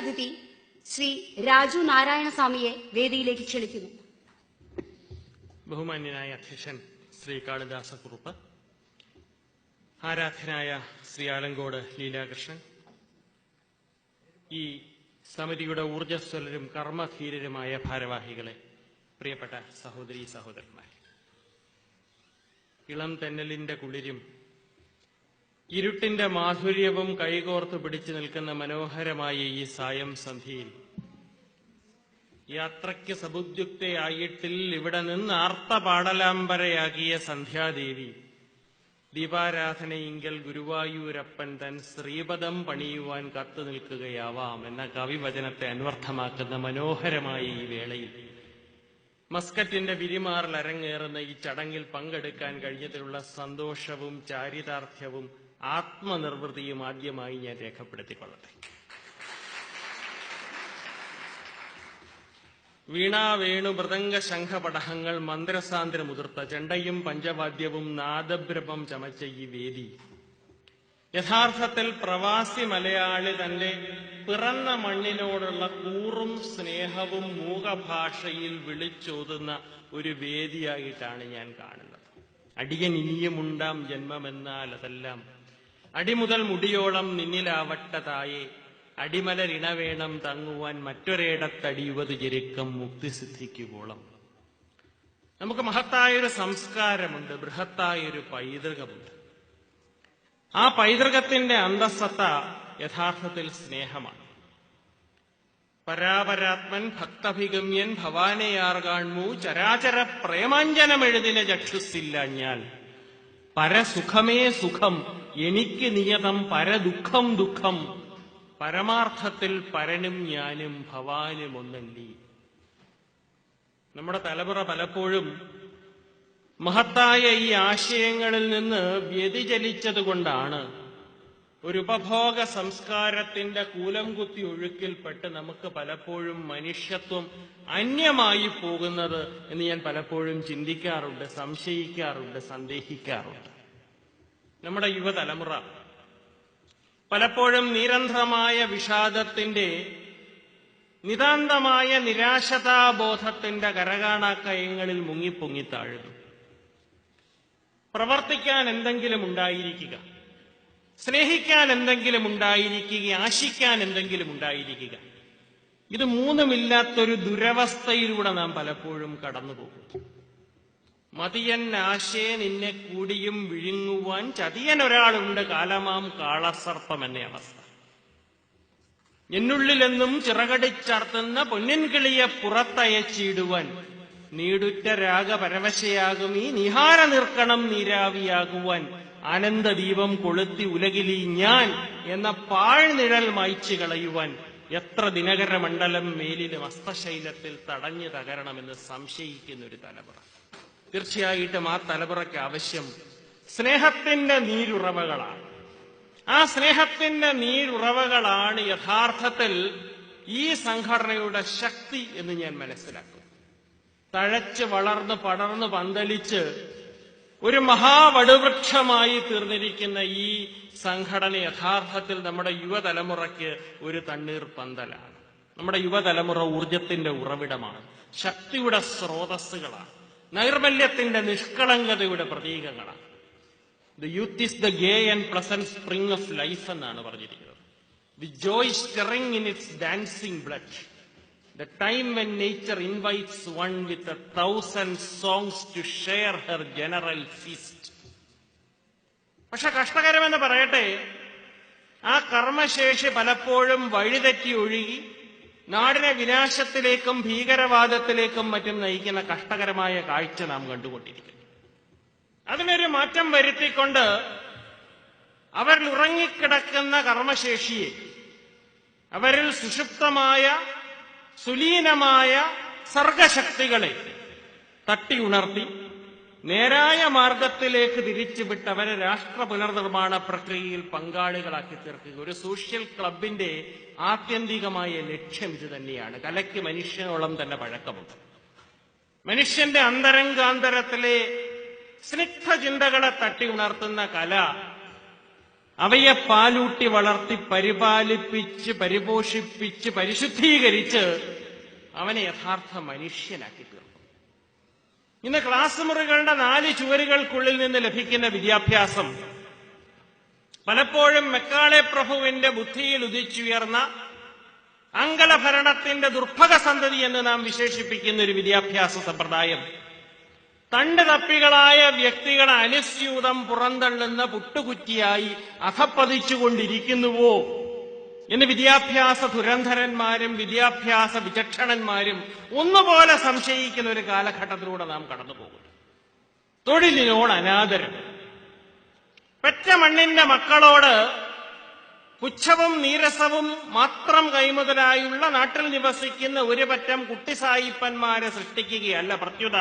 അതിഥി ശ്രീ രാജു നാരായണ സ്വാമിയെ വേദിയിലേക്ക് ക്ഷണിക്കുന്നു. ബഹുമാന്യനായ അധ്യക്ഷൻ ശ്രീ കാളിദാസക്കുറുപ്പ് ആരാധ്യനായ ശ്രീ ആലങ്കോട് ലീലാകൃഷ്ണൻ ഈ സമിതിയുടെ ഊർജസ്വലരും കർമ്മധീരരുമായ ഭാരവാഹികളെ പ്രിയപ്പെട്ട സഹോദരി സഹോദരന്മാർ ഇളം തെന്നലിന്റെ കുളിരും ഇരുട്ടിന്റെ മാധുര്യവും കൈകോർത്ത് പിടിച്ചു നിൽക്കുന്ന മനോഹരമായ ഈ സായം സന്ധിയിൽ യാത്രയ്ക്ക് സബുദ്യുക്തയായിട്ടിൽ ഇവിടെ നിന്ന് ആർത്തപാടലാംബരയാകിയ സന്ധ്യാദേവി ദീപാരാധനയിങ്കൽ ഗുരുവായൂരപ്പൻ തൻ ശ്രീപദം പണിയുവാൻ കത്തു നിൽക്കുകയാവാം എന്ന കവിവചനത്തെ അന്വർത്ഥമാക്കുന്ന മനോഹരമായ ഈ വേളയിൽ. മസ്കറ്റിന്റെ വിരിമാറിൽ അരങ്ങേറുന്ന ഈ ചടങ്ങിൽ പങ്കെടുക്കാൻ കഴിഞ്ഞതിലുള്ള സന്തോഷവും ചാരിതാർത്ഥ്യവും ആത്മനിർവൃതിയും ആദ്യമായി ഞാൻ രേഖപ്പെടുത്തിക്കൊള്ളട്ടെ. വീണ വേണു മൃദംഗ ശംഖപടഹങ്ങൾ മന്ത്രസാന്ദ്രമുതിർത്ത ചെണ്ടയും പഞ്ചവാദ്യവും നാദബ്രഹ്മം ചമച്ച ഈ വേദി. യഥാർത്ഥത്തിൽ പ്രവാസി മലയാളി തന്റെ പിറന്ന മണ്ണിനോടുള്ള കൂറും സ്നേഹവും മൂകഭാഷയിൽ വിളിച്ചോതുന്ന ഒരു വേദിയായിട്ടാണ് ഞാൻ കാണുന്നത്. അടിയൻ ഇനിയുമുണ്ടാം ജന്മമെന്നാൽ അതെല്ലാം അടിമുതൽ മുടിയോളം നിന്നിലാവട്ടതായേ. അടിമലരിണ വേണം തങ്ങുവാൻ മറ്റൊരിടത്തടിയുവത് മുക്തി മുക്തിസിദ്ധിക്കുവോളം. നമുക്ക് മഹത്തായൊരു സംസ്കാരമുണ്ട് ബൃഹത്തായൊരു പൈതൃകമുണ്ട്. ആ പൈതൃകത്തിന്റെ അന്തസ്സത്ത യഥാർത്ഥത്തിൽ സ്നേഹമാണ്. പരാപരാത്മൻ ഭക്തഭിഗമ്യൻ ഭവാനയാർകാൺമൂ ചരാചര പ്രേമാഞ്ജനമെഴുതിന ചക്ഷുസില്ല ഞാൻ പരസുഖമേ സുഖം എനിക്ക് നിയതം പരദുഃഖം ദുഃഖം. പരമാർത്ഥത്തിൽ പരനും ഞാനും ഭവാനും ഒന്നല്ലി. നമ്മുടെ തലമുറ പലപ്പോഴും മഹത്തായ ഈ ആശയങ്ങളിൽ നിന്ന് വ്യതിചലിച്ചതുകൊണ്ടാണ് ഒരു ഉപഭോഗ സംസ്കാരത്തിന്റെ കൂലം കുത്തി ഒഴുക്കിൽപ്പെട്ട് നമുക്ക് പലപ്പോഴും മനുഷ്യത്വം അന്യമായി പോകുന്നത് എന്ന് ഞാൻ പലപ്പോഴും ചിന്തിക്കാറുണ്ട് സംശയിക്കാറുണ്ട് സന്ദേഹിക്കാറുണ്ട്. നമ്മുടെ യുവതലമുറ. പലപ്പോഴും നിരന്തരമായ വിഷാദത്തിന്റെ നിതാന്തമായ നിരാശതാബോധത്തിന്റെ കരകാണാക്കയങ്ങളിൽ മുങ്ങിപ്പൊങ്ങി താഴുന്നു. പ്രവർത്തിക്കാൻ എന്തെങ്കിലും ഉണ്ടായിരിക്കുക. സ്നേഹിക്കാൻ എന്തെങ്കിലും ഉണ്ടായിരിക്കുക. ആശിക്കാൻ എന്തെങ്കിലും ഉണ്ടായിരിക്കുക. ഇത് മൂന്നുമില്ലാത്തൊരു ദുരവസ്ഥയിലൂടെ നാം പലപ്പോഴും കടന്നുപോകും മതിയൻ ആശേ നിന്നെ കൂടിയും വിഴുങ്ങുവാൻ ചതിയൻ ഒരാളുണ്ട് കാലമാം കാളസർപ്പം എന്ന അവസ്ഥ. എന്നുള്ളിലെന്നും ചിറകടിച്ചർത്തുന്ന പൊന്നിൻ കിളിയെ പുറത്തയച്ചിടുവാൻ നീടുറ്റ രാഗ പരവശയാകും ഈ നിഹാര നിർക്കണം നീരാവിയാകുവാൻ ആനന്ദദീപം കൊളുത്തി ഉലകിലി ഞാൻ എന്ന പാഴ്നിഴൽ മായ്ച്ചു കളയുവാൻ എത്ര ദിനകര മണ്ഡലം മേലിലും അസ്തശൈലത്തിൽ തടഞ്ഞു തകരണമെന്ന് സംശയിക്കുന്ന ഒരു തലമുറ. തീർച്ചയായിട്ടും ആ തലമുറയ്ക്ക് ആവശ്യം സ്നേഹത്തിന്റെ നീരുറവകളാണ്. ആ സ്നേഹത്തിന്റെ നീരുറവകളാണ് യഥാർത്ഥത്തിൽ ഈ സംഘടനയുടെ ശക്തി എന്ന് ഞാൻ മനസ്സിലാക്കും. തഴച്ച് വളർന്ന് പടർന്ന് പന്തലിച്ച് ഒരു മഹാവടുവൃക്ഷമായി തീർന്നിരിക്കുന്ന ഈ സംഘടന യഥാർത്ഥത്തിൽ നമ്മുടെ യുവതലമുറയ്ക്ക് ഒരു തണ്ണീർ പന്തലാണ്. നമ്മുടെ യുവതലമുറ ഊർജത്തിന്റെ ഉറവിടമാണ്. ശക്തിയുടെ സ്രോതസ്സുകളാണ്. നൈർമല്യത്തിന്റെ നിഷ്കളങ്കതയുടെ പ്രതീകങ്ങളാണ്. The youth is the gay and pleasant spring of life എന്നാണ് പറഞ്ഞിരിക്കുന്നത്. The joy stirring in its dancing blood the time when nature invites one with a thousand songs to share her general feast പക്ഷെ കഷ്ടകരമെന്ന് പറയട്ടെ ആ കർമ്മശേഷി പലപ്പോഴും വഴിതെറ്റി ഒഴുകി നാടിനെ വിനാശത്തിലേക്കും ഭീകരവാദത്തിലേക്കും മറ്റും നയിക്കുന്ന കഷ്ടകരമായ കാഴ്ച നാം കണ്ടുകൊണ്ടിരിക്കുന്നു. അതിനൊരു മാറ്റം വരുത്തിക്കൊണ്ട് അവരിൽ ഉറങ്ങിക്കിടക്കുന്ന കർമ്മശേഷിയെ അവരിൽ സുഷുപ്തമായ സുലീനമായ സർഗശക്തികളെ തട്ടി ഉണർത്തി നേരായ മാർഗത്തിലേക്ക് തിരിച്ചുവിട്ട് അവരെ രാഷ്ട്ര പുനർനിർമ്മാണ പ്രക്രിയയിൽ പങ്കാളികളാക്കി തീർക്കുക. ഒരു സോഷ്യൽ ക്ലബിന്റെ ആത്യന്തികമായ ലക്ഷ്യം ഇത് തന്നെയാണ്. കലയ്ക്ക് മനുഷ്യനോളം തന്നെ പഴക്കമുണ്ട്. മനുഷ്യന്റെ അന്തരംഗാന്തരത്തിലെ സ്നിഗ്ധ ചിന്തകളെ തട്ടി ഉണർത്തുന്ന കല അവയെ പാലൂട്ടി വളർത്തി പരിപാലിപ്പിച്ച് പരിപോഷിപ്പിച്ച് പരിശുദ്ധീകരിച്ച് അവനെ യഥാർത്ഥ മനുഷ്യനാക്കി തീർക്കും ഇന്ന് ക്ലാസ് മുറികളുടെ നാല് ചുവരുകൾക്കുള്ളിൽ നിന്ന് ലഭിക്കുന്ന വിദ്യാഭ്യാസം പലപ്പോഴും മെക്കാളെ പ്രഭുവിന്റെ ബുദ്ധിയിൽ ഉദിച്ചുയർന്ന അങ്കലഭരണത്തിന്റെ ദുർഭക സന്തതി എന്ന് നാം വിശേഷിപ്പിക്കുന്ന ഒരു വിദ്യാഭ്യാസ സമ്പ്രദായം. തണ്ട് തപ്പികളായ വ്യക്തികളെ അനുസ്യൂതം പുറന്തള്ളുന്ന പുട്ടുകുറ്റിയായി അധപ്പതിച്ചുകൊണ്ടിരിക്കുന്നുവോ? എന്ന് വിദ്യാഭ്യാസ ദുരന്ധരന്മാരും വിദ്യാഭ്യാസ വിചക്ഷണന്മാരും ഒന്നുപോലെ സംശയിക്കുന്ന ഒരു കാലഘട്ടത്തിലൂടെ നാം കടന്നു പോകുന്നു. തൊഴിലിനോട് അനാദരം. പെറ്റ മണ്ണിന്റെ മക്കളോട് പുച്ഛവും നീരസവും മാത്രം കൈമുതലായുള്ള നാട്ടിൽ നിവസിക്കുന്ന ഒരു പറ്റം കുട്ടിസായിപ്പന്മാരെ സൃഷ്ടിക്കുകയല്ല പ്രത്യുത.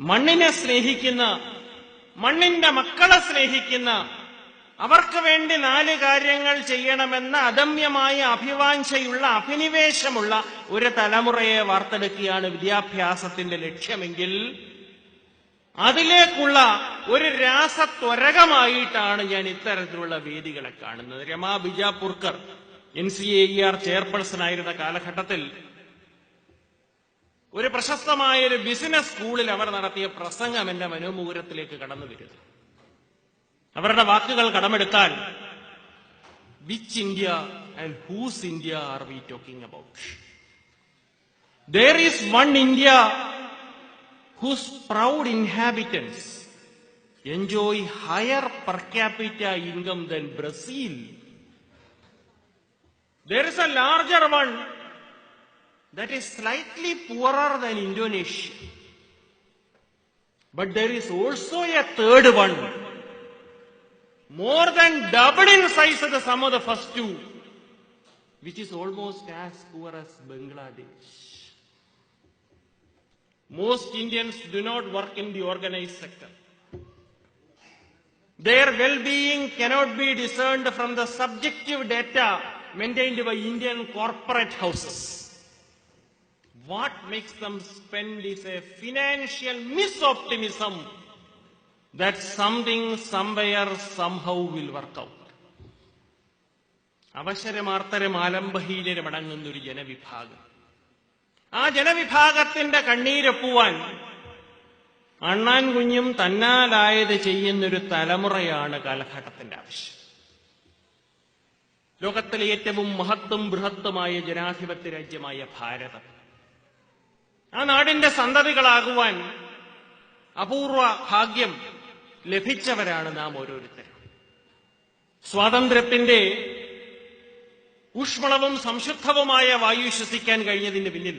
മണ്ണിനെ സ്നേഹിക്കുന്ന മണ്ണിന്റെ മക്കളെ സ്നേഹിക്കുന്ന അവർക്ക് വേണ്ടി നാല് കാര്യങ്ങൾ ചെയ്യണമെന്ന അദമ്യമായ അഭിവാഞ്ചയുള്ള അഭിനിവേശമുള്ള ഒരു തലമുറയെ വാർത്തെടുക്കുകയാണ് വിദ്യാഭ്യാസത്തിന്റെ ലക്ഷ്യമെങ്കിൽ അതിലേക്കുള്ള ഒരു രാസത്വരകമായിട്ടാണ് ഞാൻ ഇത്തരത്തിലുള്ള വേദികളെ കാണുന്നത്. Rama Bijapurkar N C A R chairperson ആയിരുന്ന കാലഘട്ടത്തിൽ ഒരു പ്രശസ്തമായ ഒരു ബിസിനസ് സ്കൂളിൽ അവർ നടത്തിയ പ്രസംഗം എന്റെ മനോമുകുരത്തിലേക്ക് കടന്നു വരുന്നു. അവരുടെ വാക്കുകൾ കടമെടുത്താൽ which India and whose India are we talking about there is one India whose proud inhabitants enjoy higher per capita income than Brazil. There is a larger one that is slightly poorer than Indonesia. But there is also a third one, more than double in size of the sum of the first two, which is almost as poor as Bangladesh. Most Indians do not work in the organized sector. Their well-being cannot be discerned from the subjective data maintained by Indian corporate houses. What makes them spend is a financial misoptimism that something somewhere somehow will work out. അവശരമാർത്തരം ആലംബഹീനരും അടങ്ങുന്ന ഒരു ജനവിഭാഗം. ആ ജനവിഭാഗത്തിന്റെ കണ്ണീരൊപ്പുവാൻ അണ്ണാൻ കുഞ്ഞും തന്നാലായത് ചെയ്യുന്നൊരു തലമുറയാണ് കാലഘട്ടത്തിന്റെ ആവശ്യം. ലോകത്തിലെ ഏറ്റവും മഹത്വം ബൃഹത്തുമായ ജനാധിപത്യ രാജ്യമായ ഭാരതം. ആ നാടിന്റെ സന്തതികളാകുവാൻ അപൂർവ ഭാഗ്യം ലഭിച്ചവരാണ് നാം ഓരോരുത്തരും. സ്വാതന്ത്ര്യത്തിന്റെ ഊഷ്മളവും സംശുദ്ധവുമായ വായു ശ്വസിക്കാൻ കഴിഞ്ഞതിന് പിന്നിൽ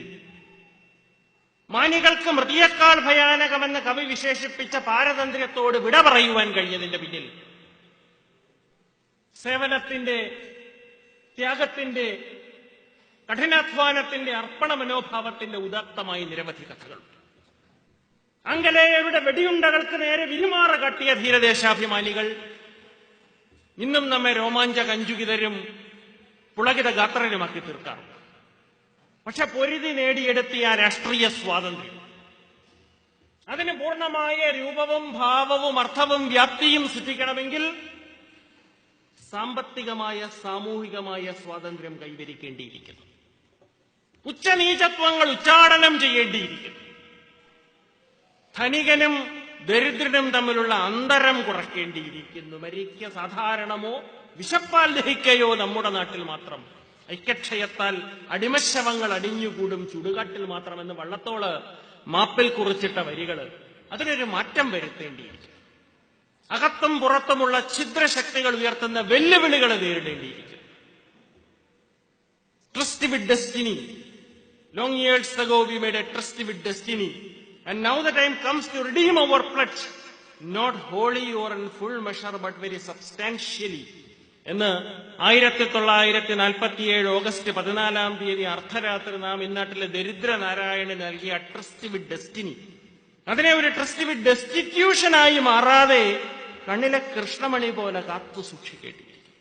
മാനികൾക്ക് മൃതിയേക്കാൾ ഭയാനകമെന്ന് കവി വിശേഷിപ്പിച്ച പാരതന്ത്ര്യത്തോട് വിട പറയുവാൻ കഴിഞ്ഞതിന്റെ പിന്നിൽ സേവനത്തിന്റെ ത്യാഗത്തിന്റെ കഠിനാധ്വാനത്തിന്റെ അർപ്പണ മനോഭാവത്തിന്റെ ഉദാത്തമായി നിരവധി കഥകളുണ്ട്. അങ്കലേയരുടെ വെടിയുണ്ടകൾക്ക് നേരെ വിരുമാറ കട്ടിയ ധീരദേശാഭിമാനികൾ. ഇന്നും നമ്മെ രോമാഞ്ച കഞ്ചുകിതരും പുളകിത ഗാത്രനുമാക്കി തീർക്കാറുണ്ട്. പക്ഷെ പൊരുതി നേടിയെടുത്തിയ രാഷ്ട്രീയ സ്വാതന്ത്ര്യം അതിന് പൂർണമായ രൂപവും ഭാവവും അർത്ഥവും വ്യാപ്തിയും സൃഷ്ടിക്കണമെങ്കിൽ സാമ്പത്തികമായ സാമൂഹികമായ സ്വാതന്ത്ര്യം കൈവരിക്കേണ്ടിയിരിക്കുന്നു. ഉച്ചനീചത്വങ്ങൾ ഉച്ചാടനം ചെയ്യേണ്ടിയിരിക്കുന്നു. ധനികനും ദരിദ്രനും തമ്മിലുള്ള അന്തരം കുറയ്ക്കേണ്ടിയിരിക്കുന്നു. മരിക്ക സാധാരണമോ വിശപ്പാൽ ദഹിക്കയോ നമ്മുടെ നാട്ടിൽ മാത്രം. ഐക്യക്ഷയത്താൽ അടിമശവങ്ങൾ അടിഞ്ഞുകൂടും ചുടുകാട്ടിൽ മാത്രമെന്ന് വള്ളത്തോൾ മാപ്പിൽ കുറിച്ചിട്ട വരികൾ. അതിനൊരു മാറ്റം വരുത്തേണ്ടിയിരിക്കും അകത്തും പുറത്തുമുള്ള ഛിദ്രശക്തികൾ ഉയർത്തുന്ന വെല്ലുവിളികൾ നേരിടേണ്ടിയിരിക്കും trust with destiny long years we made a trust with destiny. and now the time comes to redeem our pledge not wholly or in full measure but very substantially എന്ന് ആയിരത്തി തൊള്ളായിരത്തി നാൽപ്പത്തിയേഴ് ഓഗസ്റ്റ് പതിനാലാം തീയതി അർദ്ധരാത്രി നാം ഇന്നാട്ടിലെ ദരിദ്ര നാരായണന് നൽകിയ ട്രസ്റ്റ് വിത്ത് ഡെസ്റ്റിനി അതിനെ ഒരു ട്രസ്റ്റ് വിത്ത് ഡെസ്റ്റിറ്റ്യൂഷനായി മാറാതെ കണ്ണിലെ കൃഷ്ണമണി പോലെ കാത്തു സൂക്ഷിക്കേണ്ടിയിരിക്കും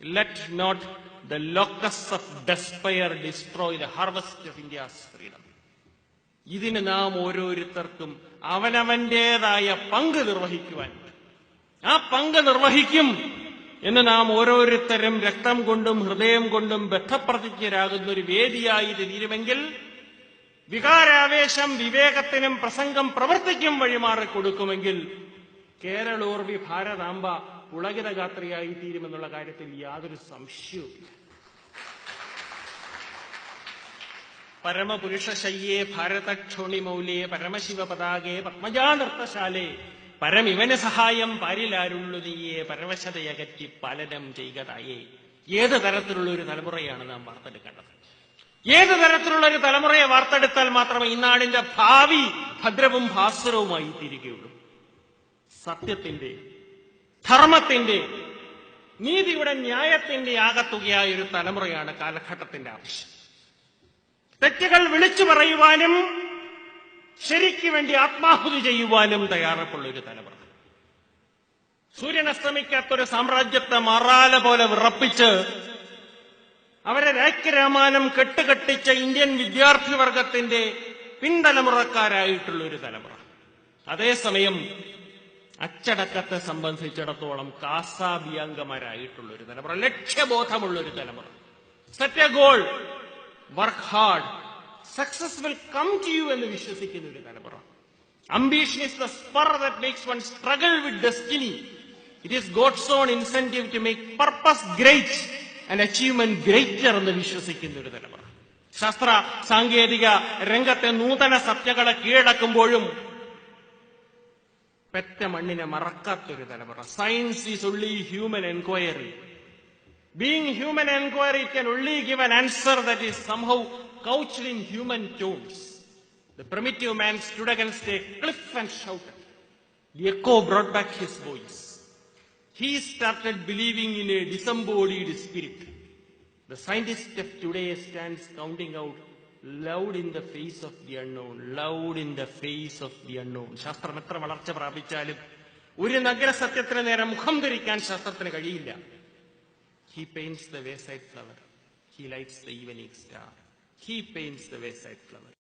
let not the locust of despair destroy the harvest of India's freedom ഇതിന് നാം ഓരോരുത്തർക്കും അവനവന്റേതായ പങ്ക് നിർവഹിക്കുവാൻ. ആ പങ്ക് നിർവഹിക്കും എന്ന് നാം ഓരോരുത്തരും രക്തം കൊണ്ടും ഹൃദയം കൊണ്ടും ബദ്ധപ്രതിജ്ഞരാകുന്ന ഒരു വേദിയായി തീരുമെങ്കിൽ വികാരാവേശം വിവേകത്തിനും പ്രസംഗം പ്രവർത്തിക്കും വഴിമാറി കൊടുക്കുമെങ്കിൽ കേരളോർവി ഭാരതാംബ പുളകിതഗാത്രിയായി തീരുമെന്നുള്ള കാര്യത്തിൽ യാതൊരു സംശയവുമില്ല. പരമപുരുഷശയ്യേ പരമശിവ പതാകേ പത്മജാ നൃത്തശാലേ പരമിവന് സഹായം പാരിലാരുള്ളു നീയെ പരവശതയകറ്റി പാലനം ചെയ്യുകതായേ ഏത് തരത്തിലുള്ള ഒരു തലമുറയാണ് നാം വാർത്തെടുക്കേണ്ടത്? ഏത് തരത്തിലുള്ള ഒരു തലമുറയെ വാർത്തെടുത്താൽ മാത്രമേ ഈ നാടിന്റെ ഭാവി ഭദ്രവും ഭാസ്വരവുമായി തീരുകയുള്ളൂ? സത്യത്തിന്റെ ധർമ്മത്തിന്റെ നീതിയുടെ ന്യായത്തിന്റെ ആകത്തുകയായ ഒരു തലമുറയാണ് കാലഘട്ടത്തിന്റെ ആവശ്യം. വിളിച്ചു പറയുവാനും ശരിക്ക് വേണ്ടി ആത്മാഹുതി ചെയ്യുവാനും തയ്യാറപ്പുള്ള ഒരു തലമുറ. സൂര്യൻ അസ്തമിക്കാത്തൊരു സാമ്രാജ്യത്തെ മാറാല പോലെ വിറപ്പിച്ച് അവരെ രാജ്യരാമാനം കെട്ടുകെട്ടിച്ച ഇന്ത്യൻ വിദ്യാർത്ഥി വർഗത്തിന്റെ പിൻതലമുറക്കാരായിട്ടുള്ള ഒരു തലമുറ. അതേസമയം അച്ചടക്കത്തെ സംബന്ധിച്ചിടത്തോളം കാസാബിയാംഗമാരായിട്ടുള്ള ഒരു തലമുറ. ലക്ഷ്യബോധമുള്ള ഒരു തലമുറ. Set a goal work hard success will come to you എന്ന് വിശ്വസിക്കുന്ന ഒരു തലമുറ. Ambition is the spur that makes one struggle with destiny it is God's own incentive to make purpose great and achievement greater എന്ന് വിശ്വസിക്കുന്ന ഒരു തലമുറ. ശാസ്ത്ര സാങ്കേതിക രംഗത്തെ നൂതന സത്യകളെ കീഴടക്കുമ്പോഴും പെറ്റ മണ്ണിനെ മറക്കാത്തൊരു തലമുറ. Science is only human enquiry being human enquiry can only give answer that is somehow couched in human tones. The primitive man stood against a cliff and shouted. The echo brought back his voice. He started believing in a disembodied spirit. The scientist of today stands counting out loud in the face of the unknown, loud in the face of the unknown. ശാസ്ത്രം എത്ര വളർച്ച പ്രാപിച്ചാലും ഒരു നഗരസത്യത്തിന് നേരെ മുഖം ധരിക്കാൻ ശാസ്ത്രത്തിന് കഴിയില്ല He paints the wayside flower. He lights the evening star. He paints the wayside flower.